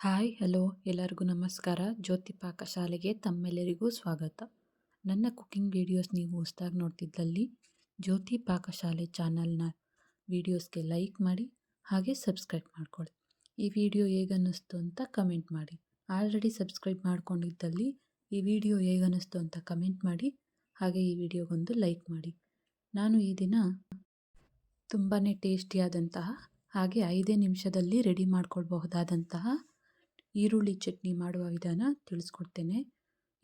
Hi, hello, ಎಲ್ಲರಿಗೂ ನಮಸ್ಕಾರ. ಜ್ಯೋತಿ ಪಾಕಶಾಲೆಗೆ ತಮ್ಮೆಲ್ಲರಿಗೂ ಸ್ವಾಗತ. ನನ್ನ ಕುಕ್ಕಿಂಗ್ ವೀಡಿಯೋಸ್ ನೀವು ಹೊಸ್ದಾಗಿ ನೋಡ್ತಿದ್ದಲ್ಲಿ ಜ್ಯೋತಿ ಪಾಕಶಾಲೆ ಚಾನಲ್ನ ವೀಡಿಯೋಸ್ಗೆ ಲೈಕ್ ಮಾಡಿ, ಹಾಗೆ ಸಬ್ಸ್ಕ್ರೈಬ್ ಮಾಡ್ಕೊಳ್ಳಿ. ಈ ವಿಡಿಯೋ ಹೇಗನ್ನಿಸ್ತು ಅಂತ ಕಮೆಂಟ್ ಮಾಡಿ. ಆಲ್ರೆಡಿ ಸಬ್ಸ್ಕ್ರೈಬ್ ಮಾಡ್ಕೊಂಡಿದ್ದಲ್ಲಿ ಈ ವಿಡಿಯೋ ಹೇಗನ್ನಿಸ್ತು ಅಂತ ಕಮೆಂಟ್ ಮಾಡಿ, ಹಾಗೆ ಈ ವಿಡಿಯೋಗೊಂದು ಲೈಕ್ ಮಾಡಿ. ನಾನು ಈ ದಿನ ತುಂಬಾ ಟೇಸ್ಟಿಯಾದಂತಹ, ಹಾಗೆ ಐದೇ ನಿಮಿಷದಲ್ಲಿ ರೆಡಿ ಮಾಡ್ಕೊಳ್ಬಹುದಾದಂತಹ ಈರುಳ್ಳಿ ಚಟ್ನಿ ಮಾಡುವ ವಿಧಾನ ತಿಳಿಸ್ಕೊಡ್ತೇನೆ.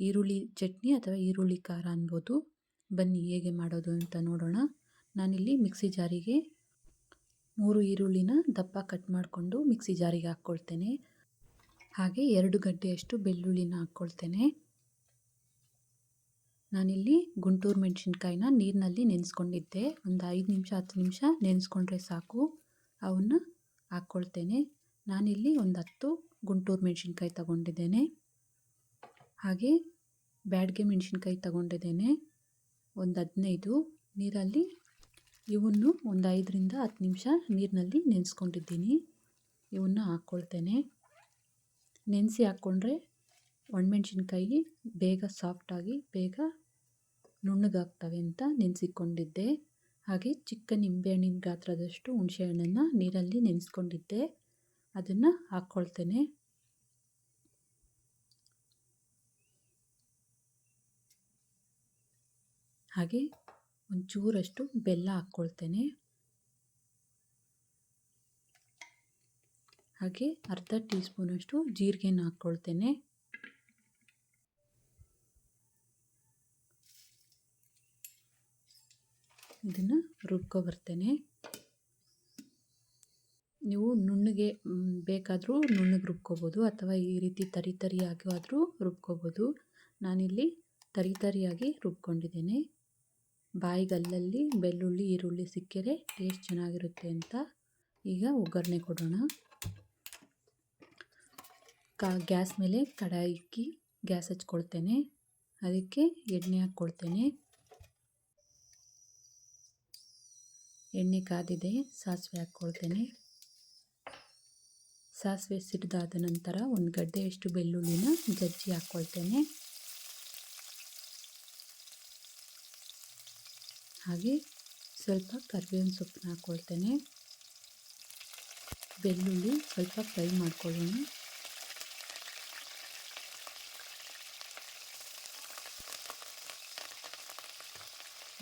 ಈರುಳ್ಳಿ ಚಟ್ನಿ ಅಥವಾ ಈರುಳ್ಳಿ ಖಾರ ಅನ್ಬೋದು. ಬನ್ನಿ ಹೇಗೆ ಮಾಡೋದು ಅಂತ ನೋಡೋಣ. ನಾನಿಲ್ಲಿ ಮಿಕ್ಸಿ ಜಾರಿಗೆ ಮೂರು ಈರುಳ್ಳಿನ ದಪ್ಪ ಕಟ್ ಮಾಡಿಕೊಂಡು ಮಿಕ್ಸಿ ಜಾರಿಗೆ ಹಾಕ್ಕೊಳ್ತೇನೆ. ಹಾಗೆ ಎರಡು ಗಡ್ಡೆಯಷ್ಟು ಬೆಳ್ಳುಳ್ಳಿನ ಹಾಕ್ಕೊಳ್ತೇನೆ. ನಾನಿಲ್ಲಿ ಗುಂಟೂರು ಮೆಣಸಿನ್ಕಾಯಿನ ನೀರಿನಲ್ಲಿ ನೆನೆಸ್ಕೊಂಡಿದ್ದೆ. ಒಂದು ಐದು ನಿಮಿಷ, ಹತ್ತು ನಿಮಿಷ ನೆನೆಸ್ಕೊಂಡ್ರೆ ಸಾಕು. ಅವನ್ನ ಹಾಕ್ಕೊಳ್ತೇನೆ. ನಾನಿಲ್ಲಿ ಒಂದು ಹತ್ತು ಗುಂಟೂರು ಮೆಣಸಿನ್ಕಾಯಿ ತಗೊಂಡಿದ್ದೇನೆ. ಹಾಗೆ ಬ್ಯಾಡ್ಗೆ ಮೆಣಸಿನ್ಕಾಯಿ ತಗೊಂಡಿದ್ದೇನೆ. ಒಂದು ಹದಿನೈದು ನೀರಲ್ಲಿ, ಇವನ್ನು ಒಂದು ಐದರಿಂದ ಹತ್ತು ನಿಮಿಷ ನೀರಿನಲ್ಲಿ ನೆನೆಸ್ಕೊಂಡಿದ್ದೀನಿ. ಇವನ್ನ ಹಾಕ್ಕೊಳ್ತೇನೆ. ನೆನೆಸಿ ಹಾಕ್ಕೊಂಡ್ರೆ ಒಣಮೆಣ್ಸಿನ್ಕಾಯಿ ಬೇಗ ಸಾಫ್ಟಾಗಿ ಬೇಗ ನುಣ್ಣಗಾಗ್ತವೆ ಅಂತ ನೆನೆಸಿಕೊಂಡಿದ್ದೆ. ಹಾಗೆ ಚಿಕ್ಕ ನಿಂಬೆಹಣ್ಣಿನ ಗಾತ್ರದಷ್ಟು ಹುಣಸೆಹಣ್ಣನ್ನು ನೀರಲ್ಲಿ ನೆನೆಸ್ಕೊಂಡಿದ್ದೆ. ಅದನ್ನು ಹಾಕ್ಕೊಳ್ತೇನೆ ಹಾಗೆ ಒಂಚೂರಷ್ಟು ಬೆಲ್ಲ ಹಾಕ್ಕೊಳ್ತೇನೆ ಹಾಗೆ ಅರ್ಧ ಟೀ ಸ್ಪೂನಷ್ಟು ಜೀರಿಗೆನ ಹಾಕ್ಕೊಳ್ತೇನೆ ಇದನ್ನು ರುಬ್ಕೊಬರ್ತೇನೆ ನೀವು ನುಣ್ಣಗೆ ಬೇಕಾದರೂ ನುಣ್ಣಗೆ ರುಬ್ಕೋಬೋದು ಅಥವಾ ಈ ರೀತಿ ತರಿ ತರಿಯಾಗಿ ಆದರೂ ರುಬ್ಕೋಬೋದು. ನಾನಿಲ್ಲಿ ತರಿ ತರಿಯಾಗಿ ರುಬ್ಕೊಂಡಿದ್ದೇನೆ. ಬಾಯಿಗಲ್ಲಲ್ಲಿ ಬೆಳ್ಳುಳ್ಳಿ, ಈರುಳ್ಳಿ ಸಿಕ್ಕಿದ್ರೆ ಟೇಸ್ಟ್ ಚೆನ್ನಾಗಿರುತ್ತೆ ಅಂತ ಈಗ ಒಗ್ಗರಣೆ ಕೊಡೋಣ. ಕಾ, ಗ್ಯಾಸ್ ಮೇಲೆ ಕಡಾಯಿ ಇಕ್ಕಿ ಗ್ಯಾಸ್ ಹಚ್ಕೊಳ್ತೇನೆ. ಅದಕ್ಕೆ ಎಣ್ಣೆ ಹಾಕ್ಕೊಳ್ತೇನೆ. ಎಣ್ಣೆ ಕಾದಿದೆ, ಸಾಸಿವೆ ಹಾಕ್ಕೊಳ್ತೇನೆ. ಸಾಸಿವೆ ಸಿಡಿದಾದ ನಂತರ ಒಂದು ಗಡ್ಡೆಯಷ್ಟು ಬೆಳ್ಳುಳ್ಳಿನ ಜಜ್ಜಿ ಹಾಕ್ಕೊಳ್ತೇನೆ ಹಾಗೆ ಸ್ವಲ್ಪ ಕರ್ಬೇವಿನ ಸೊಪ್ಪನ್ನ ಹಾಕ್ಕೊಳ್ತೇನೆ ಬೆಳ್ಳುಳ್ಳಿ ಸ್ವಲ್ಪ ಫ್ರೈ ಮಾಡ್ಕೊಳ್ಳೋಣ.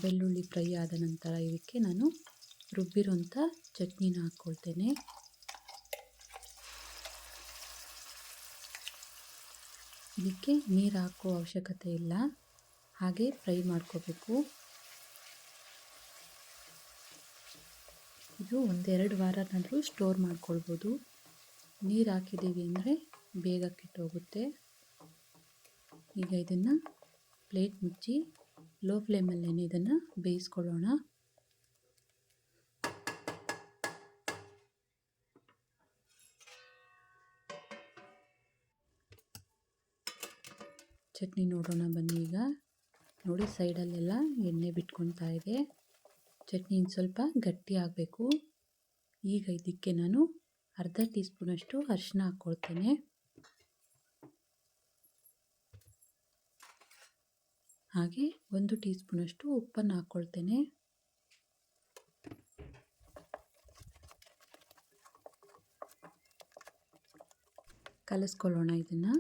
ಬೆಳ್ಳುಳ್ಳಿ ಫ್ರೈ ಆದ ನಂತರ ಇದಕ್ಕೆ ನಾನು ರುಬ್ಬಿರುವಂಥ ಚಟ್ನಿನ ಹಾಕ್ಕೊಳ್ತೇನೆ ಇದಕ್ಕೆ ನೀರು ಹಾಕೋ ಅವಶ್ಯಕತೆ ಇಲ್ಲ. ಹಾಗೆ ಫ್ರೈ ಮಾಡ್ಕೋಬೇಕು. ಇದು ಒಂದೆರಡು ವಾರನಾದರೂ ಸ್ಟೋರ್ ಮಾಡ್ಕೊಳ್ಬೋದು. ನೀರು ಹಾಕಿದ್ದೀವಿ ಅಂದರೆ ಬೇಗ ಕೆಟ್ಟೋಗುತ್ತೆ. ಈಗ ಇದನ್ನು ಪ್ಲೇಟ್ ಮುಚ್ಚಿ, ಲೋ ಫ್ಲೇಮಲ್ಲೇನೆ ಇದನ್ನು ಬೇಯಿಸ್ಕೊಳ್ಳೋಣ. ಚಟ್ನಿ ನೋಡೋಣ ಬನ್ನಿ ಈಗ. ನೋಡಿ, ಸೈಡಲ್ಲೆಲ್ಲ ಎಣ್ಣೆ ಬಿಟ್ಕೊಳ್ತಾ ಇದೆ. ಚಟ್ನಿ ಸ್ವಲ್ಪ ಗಟ್ಟಿ ಆಗಬೇಕು. ಈಗ ಇದಕ್ಕೆ ನಾನು ಅರ್ಧ ಟೀ ಸ್ಪೂನಷ್ಟು ಅರಿಶಿನ ಹಾಕ್ಕೊಳ್ತೇನೆ. ಹಾಗೆ ಒಂದು ಟೀ ಸ್ಪೂನಷ್ಟು ಉಪ್ಪನ್ನು ಹಾಕ್ಕೊಳ್ತೇನೆ. ಕಲಿಸ್ಕೊಳ್ಳೋಣ ಇದನ್ನು.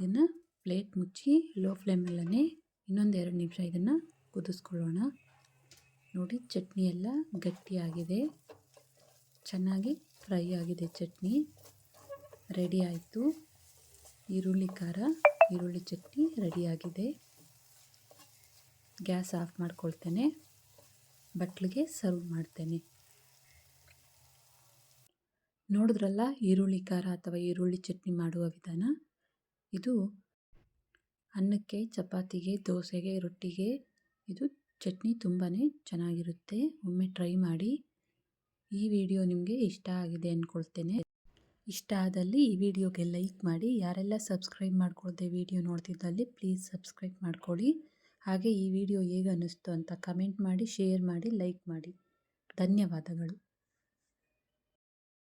ಇದನ್ನು ಪ್ಲೇಟ್ ಮುಚ್ಚಿ ಲೋ ಫ್ಲೇಮಲ್ಲೇ ಇನ್ನೊಂದು ಎರಡು ನಿಮಿಷ ಇದನ್ನು ಕುದಿಸ್ಕೊಳ್ಳೋಣ. ನೋಡಿ ಚಟ್ನಿ ಎಲ್ಲ ಗಟ್ಟಿಯಾಗಿದೆ ಚೆನ್ನಾಗಿ ಫ್ರೈ ಆಗಿದೆ ಚಟ್ನಿ. ರೆಡಿ ಆಯಿತು. ಈರುಳ್ಳಿ ಖಾರ, ಈರುಳ್ಳಿ ಚಟ್ನಿ ರೆಡಿಯಾಗಿದೆ ಗ್ಯಾಸ್ ಆಫ್ ಮಾಡ್ಕೊಳ್ತೇನೆ. ಬಟ್ಲಿಗೆ ಸರ್ವ್ ಮಾಡ್ತೇನೆ. ನೋಡಿದ್ರಲ್ಲ ಈರುಳ್ಳಿ ಖಾರ ಅಥವಾ ಈರುಳ್ಳಿ ಚಟ್ನಿ ಮಾಡುವ ವಿಧಾನ? ಇದು ಅನ್ನಕ್ಕೆ, ಚಪಾತಿಗೆ, ದೋಸೆಗೆ, ರೊಟ್ಟಿಗೆ. ಇದು ಚಟ್ನಿ ತುಂಬಾ ಚೆನ್ನಾಗಿರುತ್ತೆ. ಒಮ್ಮೆ ಟ್ರೈ ಮಾಡಿ. ಈ ವಿಡಿಯೋ ನಿಮಗೆ ಇಷ್ಟ ಆಗಿದೆ ಅಂದ್ಕೊಳ್ತೇನೆ ಇಷ್ಟ ಆದಲ್ಲಿ ಈ ವಿಡಿಯೋಗೆ ಲೈಕ್ ಮಾಡಿ. ಯಾರೆಲ್ಲ ಸಬ್ಸ್ಕ್ರೈಬ್ ಮಾಡ್ಕೊಳ್ಳದೆ ವಿಡಿಯೋ ನೋಡ್ತಿದ್ದಲ್ಲಿ ಪ್ಲೀಸ್ ಸಬ್ಸ್ಕ್ರೈಬ್ ಮಾಡ್ಕೊಳ್ಳಿ ಹಾಗೆ ಈ ವಿಡಿಯೋ ಹೇಗೆ ಅನ್ನಿಸ್ತು ಅಂತ ಕಮೆಂಟ್ ಮಾಡಿ, ಶೇರ್ ಮಾಡಿ, ಲೈಕ್ ಮಾಡಿ. ಧನ್ಯವಾದಗಳು.